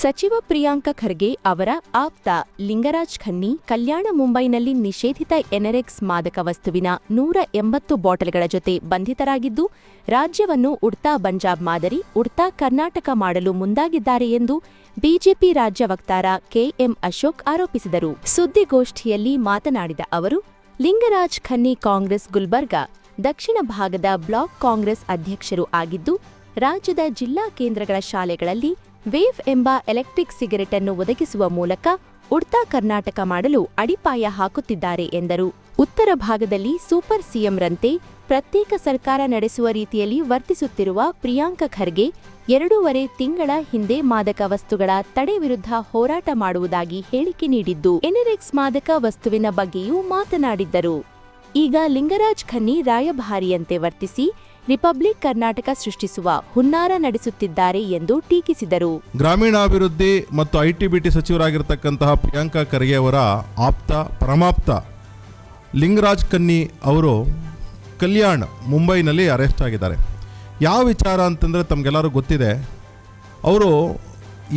ಸಚಿವ ಪ್ರಿಯಾಂಕ ಖರ್ಗೆ ಅವರ ಆಪ್ತ ಲಿಂಗರಾಜ್ ಖನ್ನಿ ಕಲ್ಯಾಣ ಮುಂಬೈನಲ್ಲಿ ನಿಷೇಧಿತ ಎನೆರೆಕ್ಸ್ ಮಾದಕ ವಸ್ತುವಿನ ನೂರ ಎಂಬತ್ತು ಬಾಟಲ್ಗಳ ಜೊತೆ ಬಂಧಿತರಾಗಿದ್ದು, ರಾಜ್ಯವನ್ನು ಉಡ್ತಾ ಪಂಜಾಬ್ ಮಾದರಿ, ಉಡ್ತಾ ಕರ್ನಾಟಕ ಮಾಡಲು ಮುಂದಾಗಿದ್ದಾರೆ ಎಂದು ಬಿಜೆಪಿ ರಾಜ್ಯ ವಕ್ತಾರ ಕೆಎಂ ಅಶೋಕ್ ಆರೋಪಿಸಿದರು. ಸುದ್ದಿಗೋಷ್ಠಿಯಲ್ಲಿ ಮಾತನಾಡಿದ ಅವರು, ಲಿಂಗರಾಜ್ ಖನ್ನಿ ಕಾಂಗ್ರೆಸ್ ಗುಲ್ಬರ್ಗಾ, ದಕ್ಷಿಣ ಭಾಗದ ಬ್ಲಾಕ್ ಕಾಂಗ್ರೆಸ್ ಅಧ್ಯಕ್ಷರು ಆಗಿದ್ದು, ರಾಜ್ಯದ ಜಿಲ್ಲಾ ಕೇಂದ್ರಗಳ ಶಾಲೆಗಳಲ್ಲಿ ವೇವ್ ಎಂಬ ಎಲೆಕ್ಟ್ರಿಕ್ ಸಿಗರೆಟ್ ಅನ್ನು ಒದಗಿಸುವ ಮೂಲಕ ಉಡ್ತಾ ಕರ್ನಾಟಕ ಮಾಡಲು ಅಡಿಪಾಯ ಹಾಕುತ್ತಿದ್ದಾರೆ ಎಂದರು. ಉತ್ತರ ಭಾಗದಲ್ಲಿ ಸೂಪರ್ ಸಿಎಂರಂತೆ ಪ್ರತ್ಯೇಕ ಸರ್ಕಾರ ನಡೆಸುವ ರೀತಿಯಲ್ಲಿ ವರ್ತಿಸುತ್ತಿರುವ ಪ್ರಿಯಾಂಕ ಖರ್ಗೆ ಎರಡೂವರೆ ತಿಂಗಳ ಹಿಂದೆ ಮಾದಕ ವಸ್ತುಗಳ ತಡೆ ವಿರುದ್ಧ ಹೋರಾಟ ಮಾಡುವುದಾಗಿ ಹೇಳಿಕೆ ನೀಡಿದ್ದು, ಎನರೆಕ್ಸ್ ಮಾದಕ ವಸ್ತುವಿನ ಬಗ್ಗೆಯೂ ಮಾತನಾಡಿದ್ದರು. ಈಗ ಲಿಂಗರಾಜ್ ಖನ್ನಿ ರಾಯಭಾರಿಯಂತೆ ವರ್ತಿಸಿ ರಿಪಬ್ಲಿಕ್ ಕರ್ನಾಟಕ ಸೃಷ್ಟಿಸುವ ಹುನ್ನಾರ ನಡೆಸುತ್ತಿದ್ದಾರೆ ಎಂದು ಟೀಕಿಸಿದರು. ಗ್ರಾಮೀಣಾಭಿವೃದ್ಧಿ ಮತ್ತು ಐಟಿ ಬಿಟಿ ಸಚಿವರಾಗಿರ್ತಕ್ಕಂತಹ ಪ್ರಿಯಾಂಕಾ ಖರ್ಗೆ ಅವರ ಆಪ್ತ ಪರಮಾಪ್ತ ಲಿಂಗರಾಜ್ ಕನ್ನಿ ಅವರು ಕಲ್ಯಾಣ್ ಮುಂಬೈನಲ್ಲಿ ಅರೆಸ್ಟ್ ಆಗಿದ್ದಾರೆ. ಯಾವ ವಿಚಾರ ಅಂತಂದರೆ ತಮಗೆಲ್ಲರೂ ಗೊತ್ತಿದೆ. ಅವರು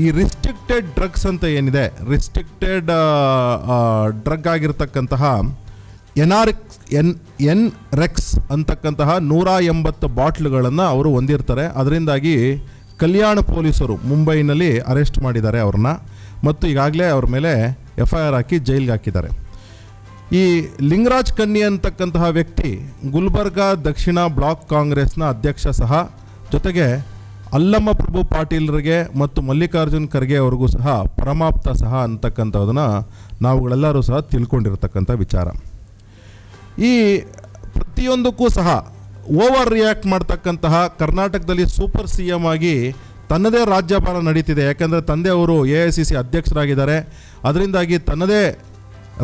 ಈ ರಿಸ್ಟ್ರಿಕ್ಟೆಡ್ ಡ್ರಗ್ಸ್ ಅಂತ ಏನಿದೆ, ರಿಸ್ಟ್ರಿಕ್ಟೆಡ್ ಡ್ರಗ್ ಆಗಿರ್ತಕ್ಕಂತಹ ಎನಾರಿಕ್ಸ್ ಎನ್ ಎನ್ ರೆಕ್ಸ್ ಅಂತಕ್ಕಂತಹ ನೂರ ಎಂಬತ್ತು ಬಾಟ್ಲುಗಳನ್ನು ಅವರು ಹೊಂದಿರ್ತಾರೆ. ಅದರಿಂದಾಗಿ ಕಲ್ಯಾಣ ಪೊಲೀಸರು ಮುಂಬೈನಲ್ಲಿ ಅರೆಸ್ಟ್ ಮಾಡಿದ್ದಾರೆ ಅವ್ರನ್ನ ಮತ್ತು ಈಗಾಗಲೇ ಅವ್ರ ಮೇಲೆ ಎಫ್ ಐ ಆರ್ ಹಾಕಿ ಜೈಲಿಗೆ ಹಾಕಿದ್ದಾರೆ. ಈ ಲಿಂಗರಾಜ್ ಕನ್ನಿ ಅಂತಕ್ಕಂತಹ ವ್ಯಕ್ತಿ ಗುಲ್ಬರ್ಗಾ ದಕ್ಷಿಣ ಬ್ಲಾಕ್ ಕಾಂಗ್ರೆಸ್ನ ಅಧ್ಯಕ್ಷ ಸಹ, ಜೊತೆಗೆ ಅಲ್ಲಮ್ಮ ಪ್ರಭು ಪಾಟೀಲ್ರಿಗೆ ಮತ್ತು ಮಲ್ಲಿಕಾರ್ಜುನ್ ಖರ್ಗೆ ಅವ್ರಿಗೂ ಸಹ ಪರಮಾಪ್ತ ಸಹ ಅಂತಕ್ಕಂಥದ್ದನ್ನು ನಾವುಗಳೆಲ್ಲರೂ ಸಹ ತಿಳ್ಕೊಂಡಿರ್ತಕ್ಕಂಥ ವಿಚಾರ. ಈ ಪ್ರತಿಯೊಂದಕ್ಕೂ ಸಹ ಓವರ್ ರಿಯಾಕ್ಟ್ ಮಾಡ್ತಕ್ಕಂತಹ ಕರ್ನಾಟಕದಲ್ಲಿ ಸೂಪರ್ ಸಿ ಎಂ ಆಗಿ ತನ್ನದೇ ರಾಜ್ಯಭಾರ ನಡೀತಿದೆ. ಯಾಕೆಂದರೆ ತಂದೆಯವರು ಎ ಐ ಸಿ ಸಿ ಅಧ್ಯಕ್ಷರಾಗಿದ್ದಾರೆ. ಅದರಿಂದಾಗಿ ತನ್ನದೇ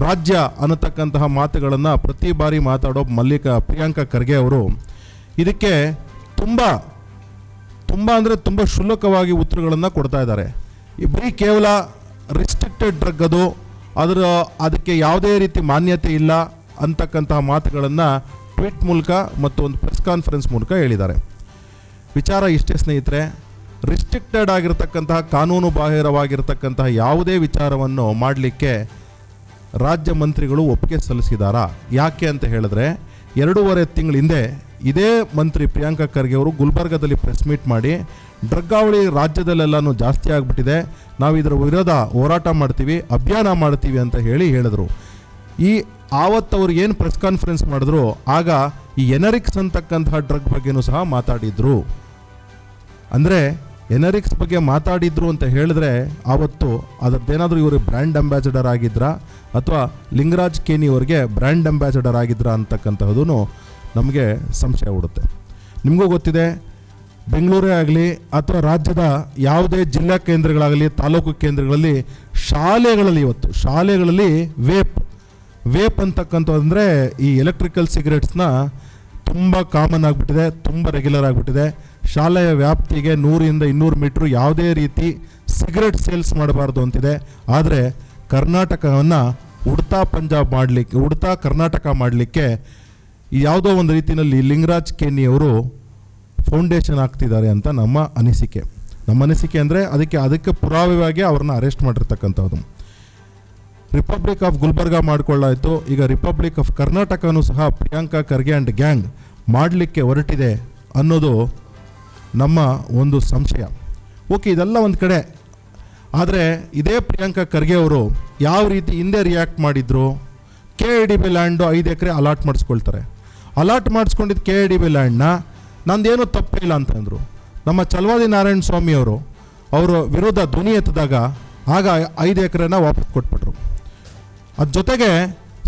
ರಾಜ್ಯ ಅನ್ನತಕ್ಕಂತಹ ಮಾತುಗಳನ್ನು ಪ್ರತಿ ಬಾರಿ ಮಾತಾಡೋ ಮಲ್ಲಿಕ ಪ್ರಿಯಾಂಕಾ ಖರ್ಗೆ ಅವರು ಇದಕ್ಕೆ ತುಂಬ ತುಂಬ ಅಂದರೆ ತುಂಬ ಕ್ಷುಲ್ಲಕವಾಗಿ ಉತ್ತರಗಳನ್ನು ಕೊಡ್ತಾ ಇದ್ದಾರೆ. ಈ ಬರೀ ಕೇವಲ ರಿಸ್ಟ್ರಿಕ್ಟೆಡ್ ಡ್ರಗ್ ಅದು, ಅದರ, ಅದಕ್ಕೆ ಯಾವುದೇ ರೀತಿ ಮಾನ್ಯತೆ ಇಲ್ಲ. ಅಂತಕ್ಕಂತಹ ಮಾತುಗಳನ್ನು ಟ್ವೀಟ್ ಮೂಲಕ ಮತ್ತು ಒಂದು ಪ್ರೆಸ್ ಕಾನ್ಫರೆನ್ಸ್ ಮೂಲಕ ಹೇಳಿದ್ದಾರೆ. ವಿಚಾರ ಇಷ್ಟೇ ಸ್ನೇಹಿತರೆ ರಿಸ್ಟ್ರಿಕ್ಟೆಡ್ ಆಗಿರತಕ್ಕಂತಹ, ಕಾನೂನು ಬಾಹಿರವಾಗಿರ್ತಕ್ಕಂತಹ ಯಾವುದೇ ವಿಚಾರವನ್ನು ಮಾಡಲಿಕ್ಕೆ ರಾಜ್ಯ ಮಂತ್ರಿಗಳು ಒಪ್ಪಿಗೆ ಸಲ್ಲಿಸಿದಾರಾ? ಯಾಕೆ ಅಂತ ಹೇಳಿದ್ರೆ, ಎರಡೂವರೆ ತಿಂಗಳ ಹಿಂದೆ ಇದೇ ಮಂತ್ರಿ ಪ್ರಿಯಾಂಕಾ ಖರ್ಗೆ ಅವರು ಗುಲ್ಬರ್ಗದಲ್ಲಿ ಪ್ರೆಸ್ ಮೀಟ್ ಮಾಡಿ, ಡ್ರಗ್ಗಾವಳಿ ರಾಜ್ಯದಲ್ಲೆಲ್ಲನೂ ಜಾಸ್ತಿ ಆಗಿಬಿಟ್ಟಿದೆ ನಾವು ಇದರ ವಿರೋಧ ಹೋರಾಟ ಮಾಡ್ತೀವಿ, ಅಭಿಯಾನ ಮಾಡ್ತೀವಿ ಅಂತ ಹೇಳಿ ಹೇಳಿದರು. ಈ ಆವತ್ತು ಅವ್ರು ಏನು ಪ್ರೆಸ್ ಕಾನ್ಫರೆನ್ಸ್ ಮಾಡಿದ್ರು, ಆಗ ಈ ಎನರಿಕ್ಸ್ ಅಂತಕ್ಕಂತಹ ಡ್ರಗ್ ಬಗ್ಗೆನೂ ಸಹ ಮಾತಾಡಿದ್ರು. ಅಂದರೆ, ಎನರಿಕ್ಸ್ ಬಗ್ಗೆ ಮಾತಾಡಿದ್ರು ಅಂತ ಹೇಳಿದ್ರೆ, ಆವತ್ತು ಅದರದ್ದೇನಾದರೂ ಇವರು ಬ್ರ್ಯಾಂಡ್ ಅಂಬಾಸಿಡರ್ ಆಗಿದ್ರಾ, ಅಥವಾ ಲಿಂಗರಾಜ್ ಕೇನಿ ಅವರಿಗೆ ಬ್ರ್ಯಾಂಡ್ ಅಂಬಾಸಿಡರ್ ಆಗಿದ್ರಾ ಅಂತಕ್ಕಂತಹದ್ದು ನಮಗೆ ಸಂಶಯ ಉಡುತ್ತೆ ನಿಮಗೂ ಗೊತ್ತಿದೆ, ಬೆಂಗಳೂರೇ ಆಗಲಿ ಅಥವಾ ರಾಜ್ಯದ ಯಾವುದೇ ಜಿಲ್ಲಾ ಕೇಂದ್ರಗಳಾಗಲಿ, ತಾಲೂಕು ಕೇಂದ್ರಗಳಲ್ಲಿ ಶಾಲೆಗಳಲ್ಲಿ ಇವತ್ತು, ಶಾಲೆಗಳಲ್ಲಿ ವೇಪ್ ವೇಪ್ ಅಂತಕ್ಕಂಥದ್ದು ಈ ಎಲೆಕ್ಟ್ರಿಕಲ್ ಸಿಗರೆಟ್ಸ್ನ ತುಂಬ ಕಾಮನ್ ಆಗಿಬಿಟ್ಟಿದೆ, ತುಂಬ ರೆಗ್ಯುಲರ್ ಆಗಿಬಿಟ್ಟಿದೆ. ಶಾಲೆಯ ವ್ಯಾಪ್ತಿಗೆ ನೂರಿಂದ ಇನ್ನೂರು ಮೀಟ್ರ್ ಯಾವುದೇ ರೀತಿ ಸಿಗರೆಟ್ ಸೇಲ್ಸ್ ಮಾಡಬಾರ್ದು ಅಂತಿದೆ. ಆದರೆ ಕರ್ನಾಟಕವನ್ನು ಉಡ್ತಾ ಪಂಜಾಬ್ ಮಾಡಲಿಕ್ಕೆ, ಉಡ್ತಾ ಕರ್ನಾಟಕ ಮಾಡಲಿಕ್ಕೆ ಯಾವುದೋ ಒಂದು ರೀತಿಯಲ್ಲಿ ಲಿಂಗರಾಜ್ ಕೆನ್ನಿಯವರು ಫೌಂಡೇಶನ್ ಆಗ್ತಿದ್ದಾರೆ ಅಂತ ನಮ್ಮ ಅನಿಸಿಕೆ. ನಮ್ಮ ಅನಿಸಿಕೆ ಅಂದರೆ ಅದಕ್ಕೆ ಅದಕ್ಕೆ ಪುರಾವೆಯಾಗಿ ಅವ್ರನ್ನ ಅರೆಸ್ಟ್ ಮಾಡಿರ್ತಕ್ಕಂಥದ್ದು. ರಿಪಬ್ಲಿಕ್ ಆಫ್ ಗುಲ್ಬರ್ಗಾ ಮಾಡಿಕೊಳ್ಳಾಯಿತು. ಈಗ ರಿಪಬ್ಲಿಕ್ ಆಫ್ ಕರ್ನಾಟಕನೂ ಸಹ ಪ್ರಿಯಾಂಕಾ ಖರ್ಗೆ ಆ್ಯಂಡ್ ಗ್ಯಾಂಗ್ ಮಾಡಲಿಕ್ಕೆ ಹೊರಟಿದೆ ಅನ್ನೋದು ನಮ್ಮ ಒಂದು ಸಂಶಯ. ಓಕೆ ಇದೆಲ್ಲ ಒಂದು ಕಡೆ. ಆದರೆ ಇದೇ ಪ್ರಿಯಾಂಕಾ ಖರ್ಗೆ ಅವರು ಯಾವ ರೀತಿ ಹಿಂದೆ ರಿಯಾಕ್ಟ್ ಮಾಡಿದ್ರು? K A D B land ಐದು ಎಕರೆ ಅಲಾಟ್ ಮಾಡಿಸ್ಕೊಳ್ತಾರೆ. ಅಲಾಟ್ ಮಾಡಿಸ್ಕೊಂಡಿದ್ದು ಕೆ ಎ ಡಿ ಬಿ ಲ್ಯಾಂಡ್ನ ನಂದೇನು ತಪ್ಪಿಲ್ಲ ಅಂತಂದರು ನಮ್ಮ ಚಲವಾದಿ ನಾರಾಯಣ ಸ್ವಾಮಿ ಅವರು ಅವರು ವಿರೋಧ ಧ್ವನಿ ಎತ್ತಿದಾಗ ಆಗ ಐದು ಎಕರೆನ ವಾಪಸ್ ಕೊಟ್ಬಿಟ್ರು. ಅದ್ರ ಜೊತೆಗೆ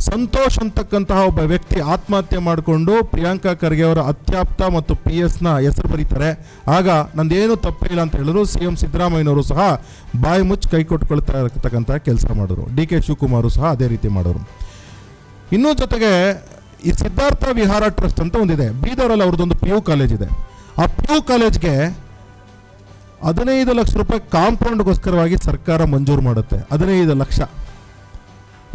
ಸಂತೋಷ್ ಅಂತಕ್ಕಂತಹ ಒಬ್ಬ ವ್ಯಕ್ತಿ ಆತ್ಮಹತ್ಯೆ ಮಾಡಿಕೊಂಡು ಪ್ರಿಯಾಂಕಾ ಖರ್ಗೆ ಅವರ ಅತ್ಯಾಪ್ತ ಮತ್ತು ಪಿ ಎಸ್ನ ಹೆಸರು ಬರೀತಾರೆ. ಆಗ ನಂದೇನು ತಪ್ಪಿಲ್ಲ ಅಂತ ಹೇಳಿದ್ರು. ಸಿ ಎಂ ಸಿದ್ದರಾಮಯ್ಯನವರು ಸಹ ಬಾಯಿ ಮುಚ್ಚಿ ಕೈ ಕೊಟ್ಕೊಳ್ತಾ ಇರತಕ್ಕಂಥ ಕೆಲಸ ಮಾಡಿದ್ರು. ಡಿ ಕೆ ಶಿವಕುಮಾರು ಸಹ ಅದೇ ರೀತಿ ಮಾಡೋರು ಇನ್ನೂ ಜೊತೆಗೆ ಈ ಸಿದ್ಧಾರ್ಥ ವಿಹಾರ ಟ್ರಸ್ಟ್ ಅಂತ ಒಂದಿದೆ. ಬೀದರಲ್ಲಿ ಅವ್ರದ್ದೊಂದು ಪಿ ಯು ಕಾಲೇಜ್ ಇದೆ. ಆ ಪಿ ಯು ಕಾಲೇಜ್ಗೆ ಹದಿನೈದು ಲಕ್ಷ ರೂಪಾಯಿ ಕಾಂಪೌಂಡ್ಗೋಸ್ಕರವಾಗಿ ಸರ್ಕಾರ ಮಂಜೂರು ಮಾಡುತ್ತೆ. ಹದಿನೈದು ಲಕ್ಷ.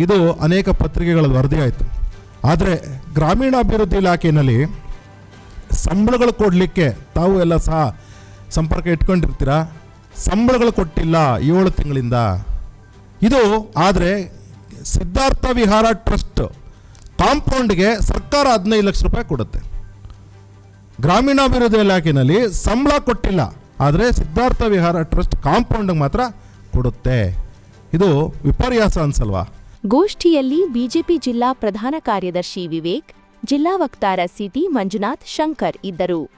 ಇದು ಅನೇಕ ಪತ್ರಿಕೆಗಳ ವರದಿ ಆಯಿತು. ಆದರೆ ಗ್ರಾಮೀಣಾಭಿವೃದ್ಧಿ ಇಲಾಖೆಯಲ್ಲಿ ಸಂಬಳಗಳು ಕೊಡಲಿಕ್ಕೆ ತಾವು ಎಲ್ಲ ಸಹ ಸಂಪರ್ಕ ಇಟ್ಕೊಂಡಿರ್ತೀರಾ? ಸಂಬಳಗಳು ಕೊಟ್ಟಿಲ್ಲ ಏಳು ತಿಂಗಳಿಂದ. ಇದು ಆದರೆ ಸಿದ್ಧಾರ್ಥ ವಿಹಾರ ಟ್ರಸ್ಟ್ ಕಾಂಪೌಂಡ್ಗೆ ಸರ್ಕಾರ ಹದಿನೈದು ಲಕ್ಷ ರೂಪಾಯಿ ಕೊಡುತ್ತೆ. ಗ್ರಾಮೀಣಾಭಿವೃದ್ಧಿ ಇಲಾಖೆಯಲ್ಲಿ ಸಂಬಳ ಕೊಟ್ಟಿಲ್ಲ, ಆದರೆ ಸಿದ್ಧಾರ್ಥ ವಿಹಾರ ಟ್ರಸ್ಟ್ ಕಾಂಪೌಂಡ್ಗೆ ಮಾತ್ರ ಕೊಡುತ್ತೆ. ಇದು ವಿಪರ್ಯಾಸ ಅನ್ಸಲ್ವಾ? ಗೋಷ್ಠಿಯಲ್ಲಿ ಬಿಜೆಪಿ ಜಿಲ್ಲಾ ಪ್ರಧಾನ ಕಾರ್ಯದರ್ಶಿ ವಿವೇಕ್ ಜಿಲ್ಲಾ ವಕ್ತಾರ ಸಿಟಿ ಮಂಜುನಾಥ್ ಶಂಕರ್ ಇದ್ದರು.